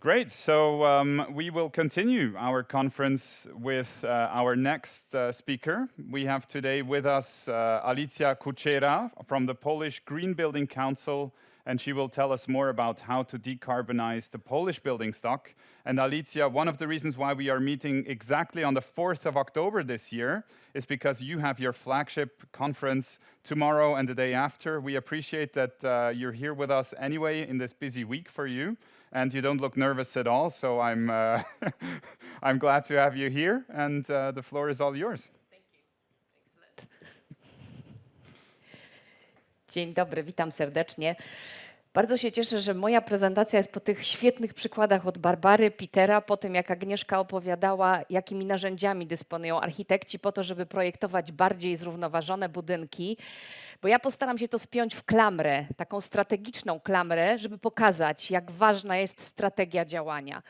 Great. So um, we will continue our conference with uh, our next uh, speaker. We have today with us uh, Alicja Kuchera from the Polish Green Building Council, and she will tell us more about how to decarbonize the Polish building stock. And Alicja, one of the reasons why we are meeting exactly on the 4th of October this year is because you have your flagship conference tomorrow and the day after. We appreciate that uh, you're here with us anyway in this busy week for you and you don't look nervous at all. So I'm uh, I'm glad to have you here, and uh, the floor is all yours. Dzień dobry, witam serdecznie. Bardzo się cieszę, że moja prezentacja jest po tych świetnych przykładach od Barbary, Petera, po tym jak Agnieszka opowiadała, jakimi narzędziami dysponują architekci po to, żeby projektować bardziej zrównoważone budynki. Bo ja postaram się to spiąć w klamrę, taką strategiczną klamrę, żeby pokazać, jak ważna jest strategia działania.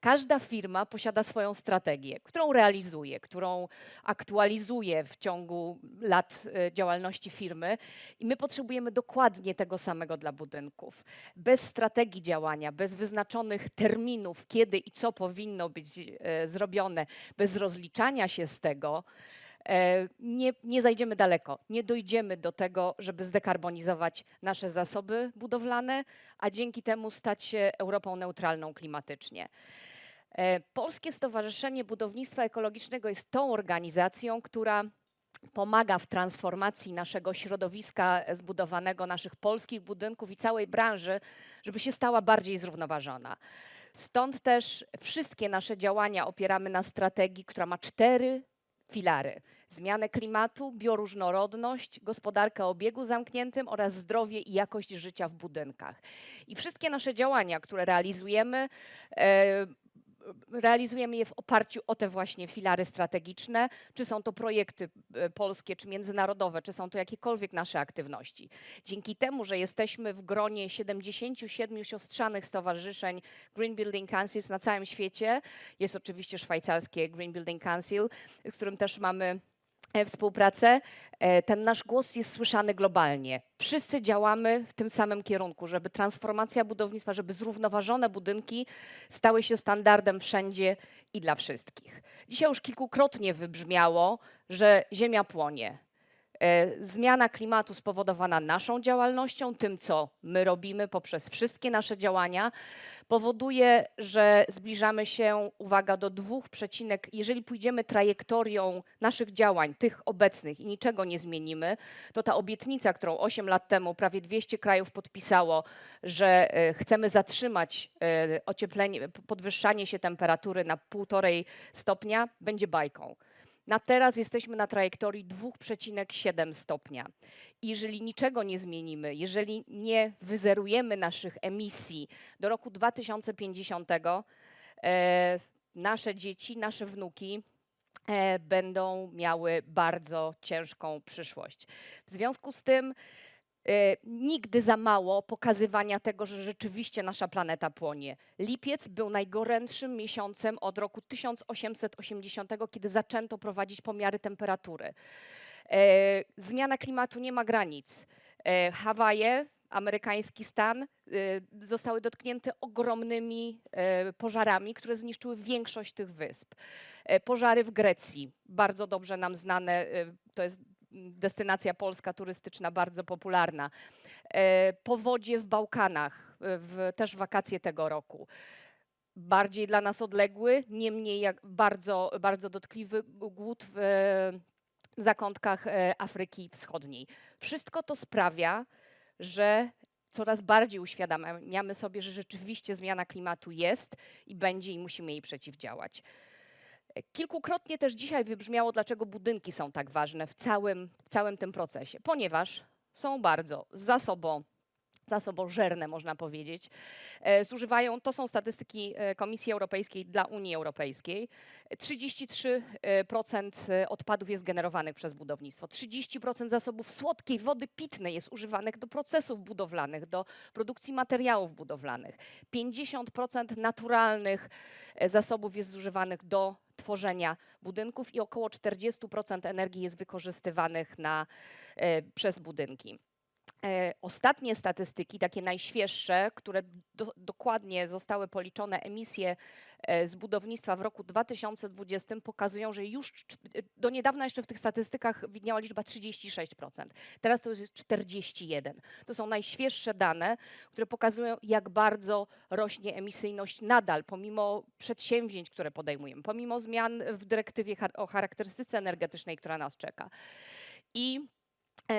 Każda firma posiada swoją strategię, którą realizuje, którą aktualizuje w ciągu lat e, działalności firmy i my potrzebujemy dokładnie tego samego dla budynków. Bez strategii działania, bez wyznaczonych terminów, kiedy i co powinno być e, zrobione, bez rozliczania się z tego, nie, nie zajdziemy daleko. Nie dojdziemy do tego, żeby zdekarbonizować nasze zasoby budowlane, a dzięki temu stać się Europą neutralną klimatycznie. E, Polskie Stowarzyszenie Budownictwa Ekologicznego jest tą organizacją, która pomaga w transformacji naszego środowiska e, zbudowanego, naszych polskich budynków i całej branży, żeby się stała bardziej zrównoważona. Stąd też wszystkie nasze działania opieramy na strategii, która ma cztery filary: zmianę klimatu, bioróżnorodność, gospodarkę obiegu zamkniętym oraz zdrowie i jakość życia w budynkach. I wszystkie nasze działania, które realizujemy, e, realizujemy je w oparciu o te właśnie filary strategiczne, czy są to projekty e, polskie, czy międzynarodowe, czy są to jakiekolwiek nasze aktywności. Dzięki temu, że jesteśmy w gronie 77 siostrzanych stowarzyszeń Green Building Councils na całym świecie, jest oczywiście szwajcarskie Green Building Council, z którym też mamy współpracę, e, ten nasz głos jest słyszany globalnie. Wszyscy działamy w tym samym kierunku, żeby transformacja budownictwa, żeby zrównoważone budynki stały się standardem wszędzie i dla wszystkich. Dzisiaj już kilkukrotnie wybrzmiało, że Ziemia płonie. E, Zmiana klimatu spowodowana naszą działalnością, tym co my robimy poprzez wszystkie nasze działania, powoduje, że zbliżamy się, uwaga, do dwóch przecinek. Jeżeli pójdziemy trajektorią naszych działań, tych obecnych i niczego nie zmienimy, to ta obietnica, którą 8 lat temu prawie 200 krajów podpisało, że e, chcemy zatrzymać e, ocieplenie, podwyższanie się temperatury na 1,5 stopnia, będzie bajką. Na teraz jesteśmy na trajektorii 2,7 stopnia. I jeżeli niczego nie zmienimy, jeżeli nie wyzerujemy naszych emisji do roku 2050, e, nasze dzieci, nasze wnuki e, będą miały bardzo ciężką przyszłość. W związku z tym nigdy za mało pokazywania tego, że rzeczywiście nasza planeta płonie. Lipiec był najgorętszym miesiącem od roku 1880, kiedy zaczęto prowadzić pomiary temperatury. E, zmiana klimatu nie ma granic. E, Hawaje, amerykański stan, e, zostały dotknięte ogromnymi e, pożarami, które zniszczyły większość tych wysp. E, Pożary w Grecji, bardzo dobrze nam znane, e, to jest destynacja polska turystyczna bardzo popularna. E, Powodzie w Bałkanach, e, w, też wakacje tego roku. Bardziej dla nas odległy, niemniej jak bardzo, bardzo dotkliwy głód w, w zakątkach e, Afryki Wschodniej. Wszystko to sprawia, że coraz bardziej uświadamiamy sobie, że rzeczywiście zmiana klimatu jest i będzie i musimy jej przeciwdziałać. Kilkukrotnie też dzisiaj wybrzmiało, dlaczego budynki są tak ważne w całym, w całym tym procesie, ponieważ są bardzo zasobo, zasobożerne, można powiedzieć. E, Zużywają, to są statystyki e, Komisji Europejskiej dla Unii Europejskiej. 33% e, odpadów jest generowanych przez budownictwo. 30% zasobów słodkiej wody pitnej jest używanych do procesów budowlanych, do produkcji materiałów budowlanych. 50% naturalnych zasobów jest zużywanych do tworzenia budynków i około 40% energii jest wykorzystywanych na, e, przez budynki. E, Ostatnie statystyki, takie najświeższe, które do, dokładnie zostały policzone, emisje z budownictwa w roku 2020 pokazują, że już e, do niedawna jeszcze w tych statystykach widniała liczba 36%. Teraz to jest 41%. To są najświeższe dane, które pokazują, jak bardzo rośnie emisyjność nadal, pomimo przedsięwzięć, które podejmujemy, pomimo zmian w dyrektywie o charakterystyce energetycznej, która nas czeka. I E,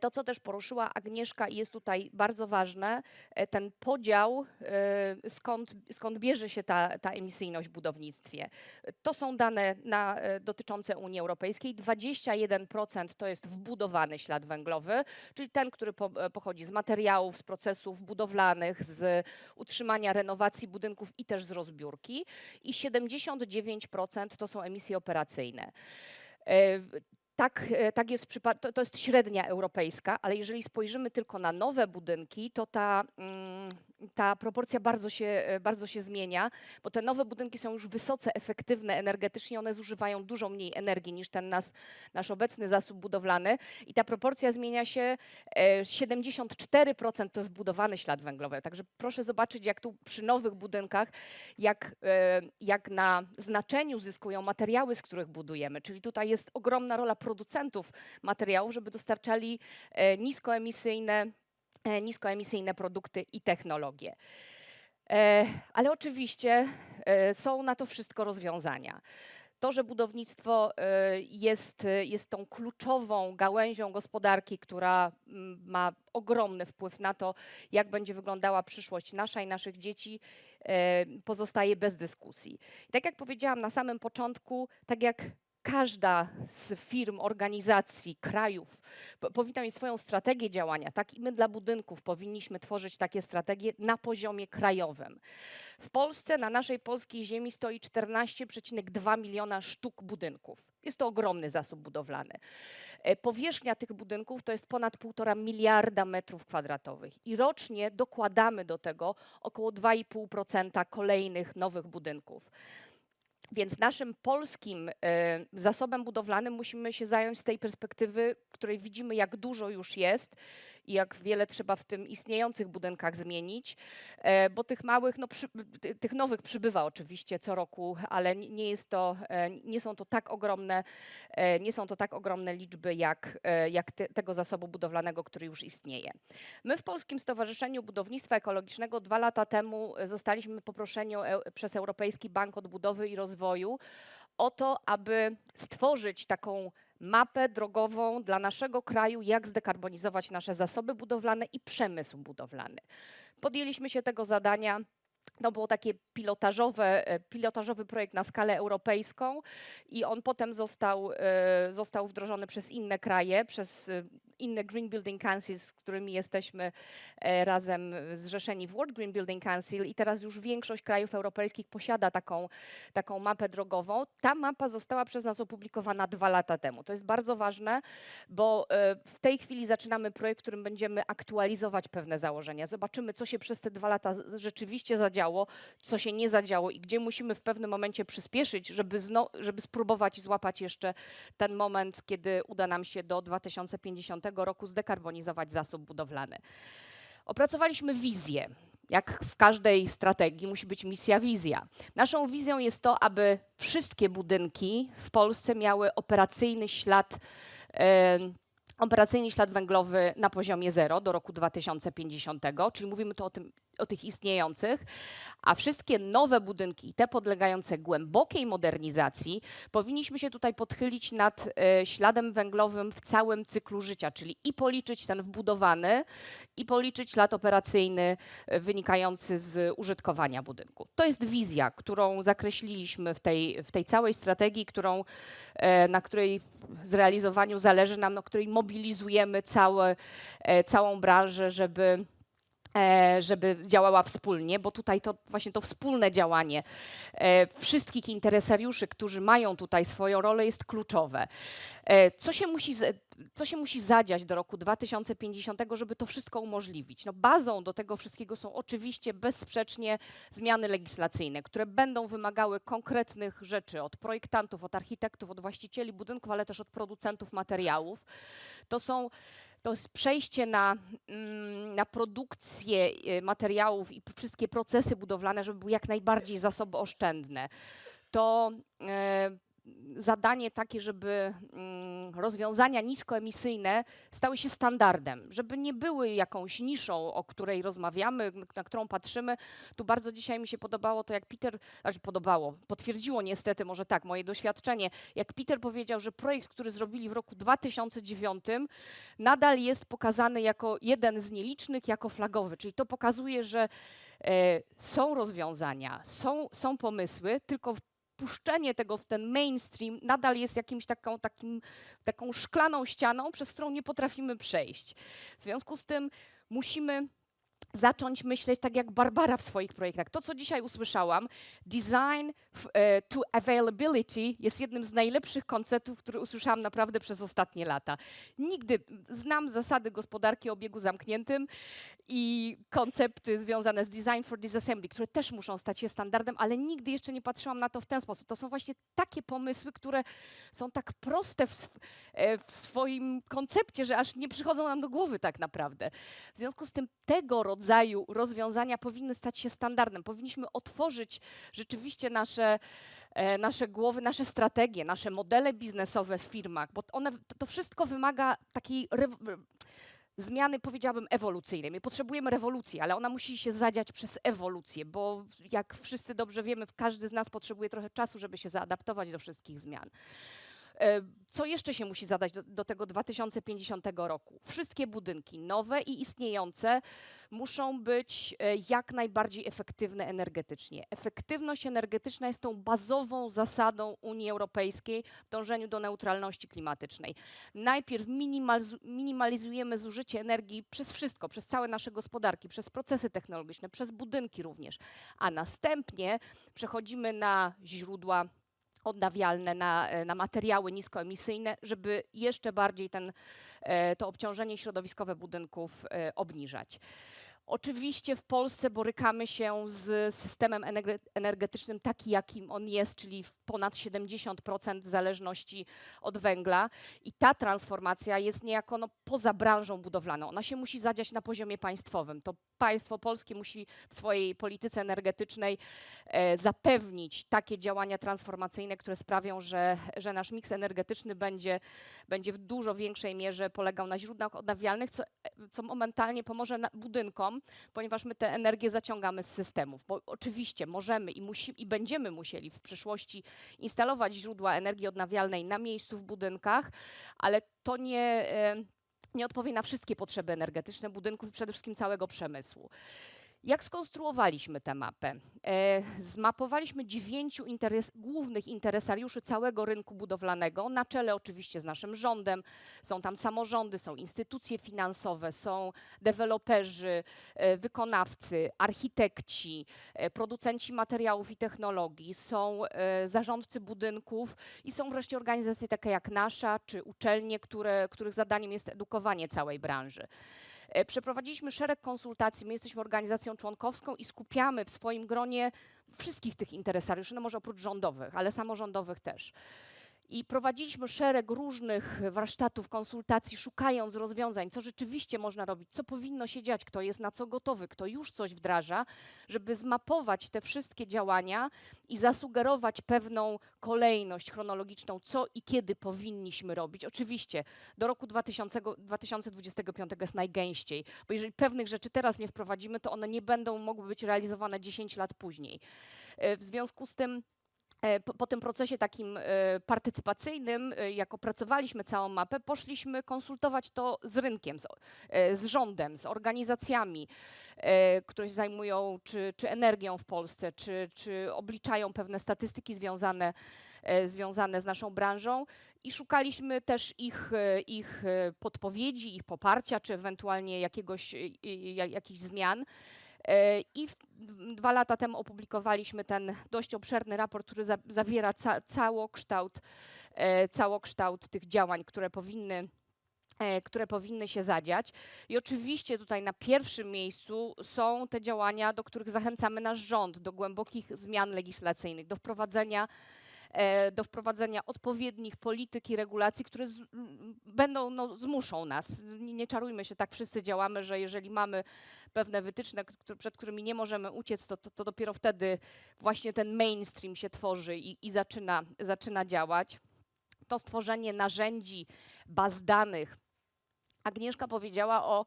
To, co też poruszyła Agnieszka i jest tutaj bardzo ważne, e, ten podział, e, skąd, skąd bierze się ta, ta emisyjność w budownictwie. E, To są dane na, e, dotyczące Unii Europejskiej. 21% to jest wbudowany ślad węglowy, czyli ten, który po, e, pochodzi z materiałów, z procesów budowlanych, z utrzymania, renowacji budynków i też z rozbiórki. I 79% to są emisje operacyjne. E, tak, e, tak jest to, to jest średnia europejska, ale jeżeli spojrzymy tylko na nowe budynki, to ta, mm, ta proporcja bardzo się, e, bardzo się zmienia, bo te nowe budynki są już wysoce efektywne energetycznie, one zużywają dużo mniej energii niż ten nas, nasz obecny zasób budowlany i ta proporcja zmienia się, e, 74% to jest budowany ślad węglowy, także proszę zobaczyć jak tu przy nowych budynkach, jak, e, jak na znaczeniu zyskują materiały, z których budujemy, czyli tutaj jest ogromna rola producentów materiałów, żeby dostarczali e, niskoemisyjne, e, niskoemisyjne produkty i technologie. E, Ale oczywiście są na to wszystko rozwiązania. To, że budownictwo jest, jest tą kluczową gałęzią gospodarki, która ma ogromny wpływ na to, jak będzie wyglądała przyszłość nasza i naszych dzieci, pozostaje bez dyskusji. Tak jak powiedziałam na samym początku, tak jak każda z firm, organizacji, krajów po- powinna mieć swoją strategię działania, tak i my dla budynków powinniśmy tworzyć takie strategie na poziomie krajowym. W Polsce, na naszej polskiej ziemi stoi 14,2 miliona sztuk budynków. Jest to ogromny zasób budowlany. E, Powierzchnia tych budynków to jest ponad 1,5 miliarda metrów kwadratowych i rocznie dokładamy do tego około 2,5% kolejnych nowych budynków. Więc naszym polskim e, zasobem budowlanym musimy się zająć z tej perspektywy, której widzimy, jak dużo już jest i jak wiele trzeba w tym istniejących budynkach zmienić, e, bo tych małych, no, przy, ty- tych nowych przybywa oczywiście co roku, ale nie, jest to, e, nie są to tak ogromne, e, nie są to tak ogromne liczby jak, jak te, tego zasobu budowlanego, który już istnieje. My w Polskim Stowarzyszeniu Budownictwa Ekologicznego dwa lata temu zostaliśmy poproszeni przez Europejski Bank Odbudowy i Rozwoju o to, aby stworzyć taką mapę drogową dla naszego kraju, jak zdekarbonizować nasze zasoby budowlane i przemysł budowlany. Podjęliśmy się tego zadania. To było takie pilotażowe, e, pilotażowy projekt na skalę europejską i on potem został, e, został wdrożony przez inne kraje, przez e, inne Green Building Councils, z którymi jesteśmy e, razem zrzeszeni w World Green Building Council i teraz już większość krajów europejskich posiada taką, taką mapę drogową. Ta mapa została przez nas opublikowana dwa lata temu. To jest bardzo ważne, bo e, w tej chwili zaczynamy projekt, w którym będziemy aktualizować pewne założenia. Zobaczymy, co się przez te dwa lata rzeczywiście zadziało, co się nie zadziało i gdzie musimy w pewnym momencie przyspieszyć, żeby, żeby spróbować złapać jeszcze ten moment, kiedy uda nam się do 2050 roku zdekarbonizować zasób budowlany. Opracowaliśmy wizję. Jak w każdej strategii musi być misja, wizja. Naszą wizją jest to, aby wszystkie budynki w Polsce miały operacyjny ślad, operacyjny ślad węglowy na poziomie zero do roku 2050, czyli mówimy tu o, tym, o tych istniejących, a wszystkie nowe budynki, te podlegające głębokiej modernizacji, powinniśmy się tutaj podchylić nad e, śladem węglowym w całym cyklu życia, czyli i policzyć ten wbudowany, i policzyć ślad operacyjny e, wynikający z użytkowania budynku. To jest wizja, którą zakreśliliśmy w tej, w tej całej strategii, którą, e, na której zrealizowaniu zależy nam, na której mobilizujemy całe, całą branżę, żeby żeby działała wspólnie, bo tutaj to właśnie to wspólne działanie e, wszystkich interesariuszy, którzy mają tutaj swoją rolę, jest kluczowe. E, Co się musi, co się musi zadziać do roku 2050, żeby to wszystko umożliwić? No bazą do tego wszystkiego są oczywiście bezsprzecznie zmiany legislacyjne, które będą wymagały konkretnych rzeczy od projektantów, od architektów, od właścicieli budynków, ale też od producentów materiałów. To są to jest przejście na, mm, na produkcję e, materiałów i wszystkie procesy budowlane, żeby były jak najbardziej zasobooszczędne. To e, zadanie takie, żeby mm, rozwiązania niskoemisyjne stały się standardem, żeby nie były jakąś niszą, o której rozmawiamy, na którą patrzymy. Tu bardzo dzisiaj mi się podobało to, jak Peter, znaczy podobało, potwierdziło niestety, może tak, moje doświadczenie, jak Peter powiedział, że projekt, który zrobili w roku 2009, nadal jest pokazany jako jeden z nielicznych, jako flagowy, czyli to pokazuje, że e, są rozwiązania, są, są pomysły, tylko wpuszczenie tego w ten mainstream nadal jest jakimś taką, takim, taką szklaną ścianą, przez którą nie potrafimy przejść. W związku z tym musimy zacząć myśleć tak jak Barbara w swoich projektach. To, co dzisiaj usłyszałam, design e, to availability jest jednym z najlepszych konceptów, które usłyszałam naprawdę przez ostatnie lata. Nigdy znam zasady gospodarki o obiegu zamkniętym i koncepty związane z design for disassembly, które też muszą stać się standardem, ale nigdy jeszcze nie patrzyłam na to w ten sposób. To są właśnie takie pomysły, które są tak proste w, e, w swoim koncepcie, że aż nie przychodzą nam do głowy tak naprawdę. W związku z tym tego rodzaju rozwiązania powinny stać się standardem. Powinniśmy otworzyć rzeczywiście nasze, e, nasze głowy, nasze strategie, nasze modele biznesowe w firmach, bo one, to, wszystko wymaga takiej zmiany, powiedziałabym, ewolucyjnej. My potrzebujemy rewolucji, ale ona musi się zadziać przez ewolucję, bo jak wszyscy dobrze wiemy, każdy z nas potrzebuje trochę czasu, żeby się zaadaptować do wszystkich zmian. E, Co jeszcze się musi zadać do, do tego 2050 roku? Wszystkie budynki, nowe i istniejące, muszą być e, jak najbardziej efektywne energetycznie. Efektywność energetyczna jest tą bazową zasadą Unii Europejskiej w dążeniu do neutralności klimatycznej. Najpierw minimalizu- minimalizujemy zużycie energii przez wszystko, przez całe nasze gospodarki, przez procesy technologiczne, przez budynki również, a następnie przechodzimy na źródła odnawialne, na, e, na materiały niskoemisyjne, żeby jeszcze bardziej ten, e, to obciążenie środowiskowe budynków e, obniżać. Oczywiście w Polsce borykamy się z systemem energe- energetycznym taki, jakim on jest, czyli ponad 70% zależności od węgla. I ta transformacja jest niejako no, poza branżą budowlaną. Ona się musi zadziać na poziomie państwowym. To państwo polskie musi w swojej polityce energetycznej e, zapewnić takie działania transformacyjne, które sprawią, że, że nasz miks energetyczny będzie, będzie w dużo większej mierze polegał na źródłach odnawialnych, co, co momentalnie pomoże budynkom, ponieważ my tę energię zaciągamy z systemów. Bo oczywiście możemy i, musi, i będziemy musieli w przyszłości instalować źródła energii odnawialnej na miejscu w budynkach, ale to nie. e, nie odpowie na wszystkie potrzeby energetyczne budynków i przede wszystkim całego przemysłu. Jak skonstruowaliśmy tę mapę? E, zmapowaliśmy dziewięciu interes, głównych interesariuszy całego rynku budowlanego, na czele oczywiście z naszym rządem. Są tam samorządy, są instytucje finansowe, są deweloperzy, e, wykonawcy, architekci, e, producenci materiałów i technologii, są zarządcy budynków i są wreszcie organizacje takie jak nasza, czy uczelnie, które, których zadaniem jest edukowanie całej branży. E, Przeprowadziliśmy szereg konsultacji. My jesteśmy organizacją członkowską i skupiamy w swoim gronie wszystkich tych interesariuszy, no może oprócz rządowych, ale samorządowych też. I prowadziliśmy szereg różnych warsztatów, konsultacji, szukając rozwiązań, co rzeczywiście można robić, co powinno się dziać, kto jest na co gotowy, kto już coś wdraża, żeby zmapować te wszystkie działania i zasugerować pewną kolejność chronologiczną, co i kiedy powinniśmy robić. Oczywiście do roku 2000, 2025 jest najgęściej, bo jeżeli pewnych rzeczy teraz nie wprowadzimy, to one nie będą mogły być realizowane 10 lat później. E, W związku z tym po, po tym procesie takim e, partycypacyjnym, e, jak opracowaliśmy całą mapę, poszliśmy konsultować to z rynkiem, z, e, z rządem, z organizacjami, e, które się zajmują czy, czy energią w Polsce, czy, czy obliczają pewne statystyki związane, e, związane z naszą branżą i szukaliśmy też ich, e, ich e, podpowiedzi, ich poparcia, czy ewentualnie jakiegoś, e, e, ja- jakichś zmian. E, I dwa lata temu opublikowaliśmy ten dość obszerny raport, który za, zawiera ca, całokształt, e, całokształt tych działań, które powinny e, które powinny się zadziać. I oczywiście tutaj na pierwszym miejscu są te działania, do których zachęcamy nasz rząd, do głębokich zmian legislacyjnych, do wprowadzenia do wprowadzenia odpowiednich polityk i regulacji, które z, będą, no, zmuszą nas. Nie, nie czarujmy się, tak wszyscy działamy, że jeżeli mamy pewne wytyczne, przed którymi nie możemy uciec, to, to, to dopiero wtedy właśnie ten mainstream się tworzy i, i zaczyna, zaczyna działać. To stworzenie narzędzi, baz danych. Agnieszka powiedziała o, e,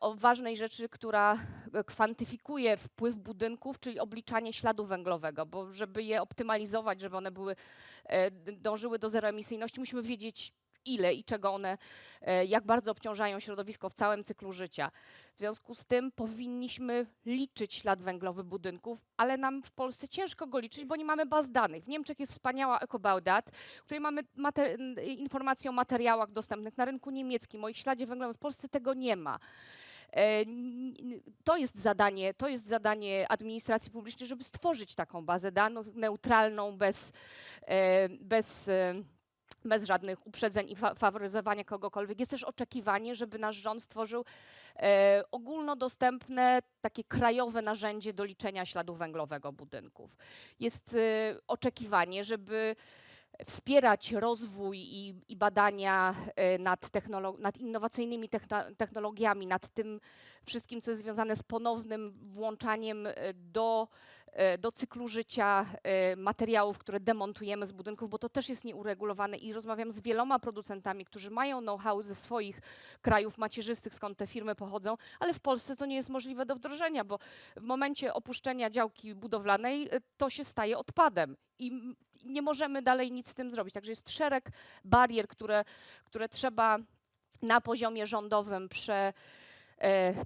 o ważnej rzeczy, która e, kwantyfikuje wpływ budynków, czyli obliczanie śladu węglowego, bo żeby je optymalizować, żeby one były, e, dążyły do zeroemisyjności, musimy wiedzieć ile i czego one, e, jak bardzo obciążają środowisko w całym cyklu życia. W związku z tym powinniśmy liczyć ślad węglowy budynków, ale nam w Polsce ciężko go liczyć, bo nie mamy baz danych. W Niemczech jest wspaniała EcoBaudat, w której mamy informacje o materiałach dostępnych na rynku niemieckim, o ich śladzie węglowym. W Polsce tego nie ma. E, To jest zadanie, to jest zadanie administracji publicznej, żeby stworzyć taką bazę danych neutralną, bez, e, bez, bez żadnych uprzedzeń i fa- faworyzowania kogokolwiek. Jest też oczekiwanie, żeby nasz rząd stworzył e, ogólnodostępne, takie krajowe narzędzie do liczenia śladu węglowego budynków. Jest e, oczekiwanie, żeby wspierać rozwój i, i badania e, nad, nad innowacyjnymi techno- technologiami, nad tym wszystkim, co jest związane z ponownym włączaniem e, do, do cyklu życia e, materiałów, które demontujemy z budynków, bo to też jest nieuregulowane i rozmawiam z wieloma producentami, którzy mają know-how ze swoich krajów macierzystych, skąd te firmy pochodzą, ale w Polsce to nie jest możliwe do wdrożenia, bo w momencie opuszczenia działki budowlanej e, to się staje odpadem i nie możemy dalej nic z tym zrobić. Także jest szereg barier, które, które trzeba na poziomie rządowym prze, e,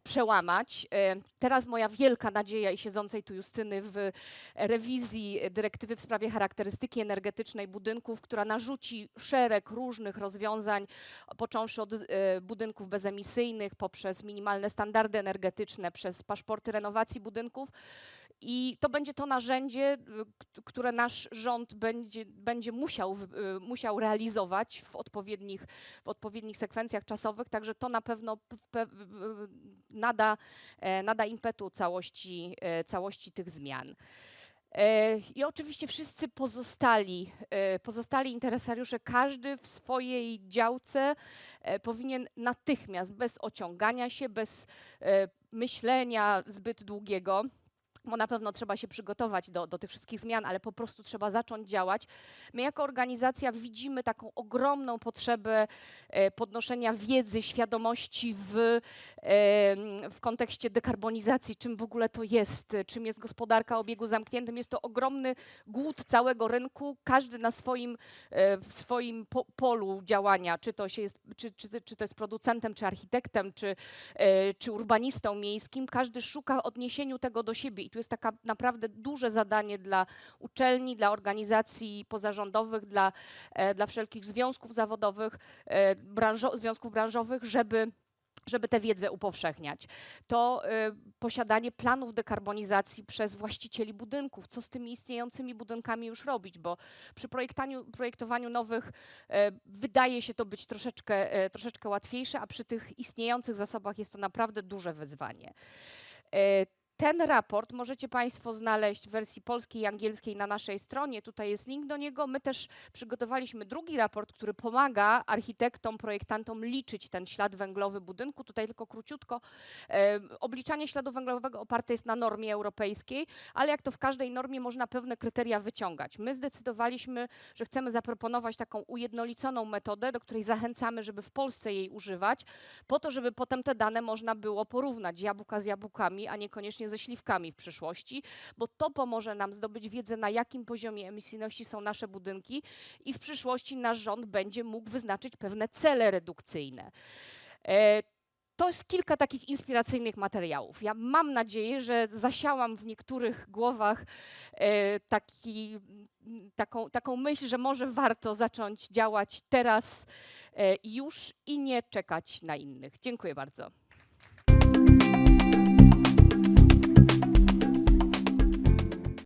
przełamać. E, teraz moja wielka nadzieja i siedzącej tu Justyny w rewizji dyrektywy w sprawie charakterystyki energetycznej budynków, która narzuci szereg różnych rozwiązań, począwszy od e, budynków bezemisyjnych, poprzez minimalne standardy energetyczne, przez paszporty renowacji budynków. I to będzie to narzędzie, y, które nasz rząd będzie, będzie musiał, y, musiał realizować w odpowiednich, w odpowiednich sekwencjach czasowych, także to na pewno nada, e, nada impetu całości, e, całości tych zmian. E, I oczywiście wszyscy pozostali, pozostali interesariusze, każdy w swojej działce powinien natychmiast, bez ociągania się, bez myślenia zbyt długiego, bo na pewno trzeba się przygotować do, do tych wszystkich zmian, ale po prostu trzeba zacząć działać. My jako organizacja widzimy taką ogromną potrzebę e, podnoszenia wiedzy, świadomości w, em, w kontekście dekarbonizacji, czym w ogóle to jest, e, czym jest gospodarka o obiegu zamkniętym. Jest to ogromny głód całego rynku, każdy na swoim, e, w swoim po, polu działania, czy to, się jest, czy, czy, czy to jest producentem, czy architektem, czy, e, czy urbanistą miejskim, każdy szuka odniesieniu tego do siebie. Tu jest taka naprawdę duże zadanie dla uczelni, dla organizacji pozarządowych, dla, e, dla wszelkich związków zawodowych, e, branżo, związków branżowych, żeby żeby tę wiedzę upowszechniać. To y, posiadanie planów dekarbonizacji przez właścicieli budynków, co z tymi istniejącymi budynkami już robić, bo przy projektowaniu nowych e, wydaje się to być troszeczkę, e, troszeczkę łatwiejsze, a przy tych istniejących zasobach jest to naprawdę duże wyzwanie. E, Ten raport możecie Państwo znaleźć w wersji polskiej i angielskiej na naszej stronie. Tutaj jest link do niego. My też przygotowaliśmy drugi raport, który pomaga architektom, projektantom liczyć ten ślad węglowy budynku. Tutaj tylko króciutko. Obliczanie śladu węglowego oparte jest na normie europejskiej, ale jak to w każdej normie można pewne kryteria wyciągać. My zdecydowaliśmy, że chcemy zaproponować taką ujednoliconą metodę, do której zachęcamy, żeby w Polsce jej używać, po to, żeby potem te dane można było porównać jabłka z jabłkami, a niekoniecznie ze śliwkami w przyszłości, bo to pomoże nam zdobyć wiedzę, na jakim poziomie emisyjności są nasze budynki i w przyszłości nasz rząd będzie mógł wyznaczyć pewne cele redukcyjne. E, to jest kilka takich inspiracyjnych materiałów. Ja mam nadzieję, że zasiałam w niektórych głowach e, taki, taką, taką myśl, że może warto zacząć działać teraz e, już i nie czekać na innych. Dziękuję bardzo.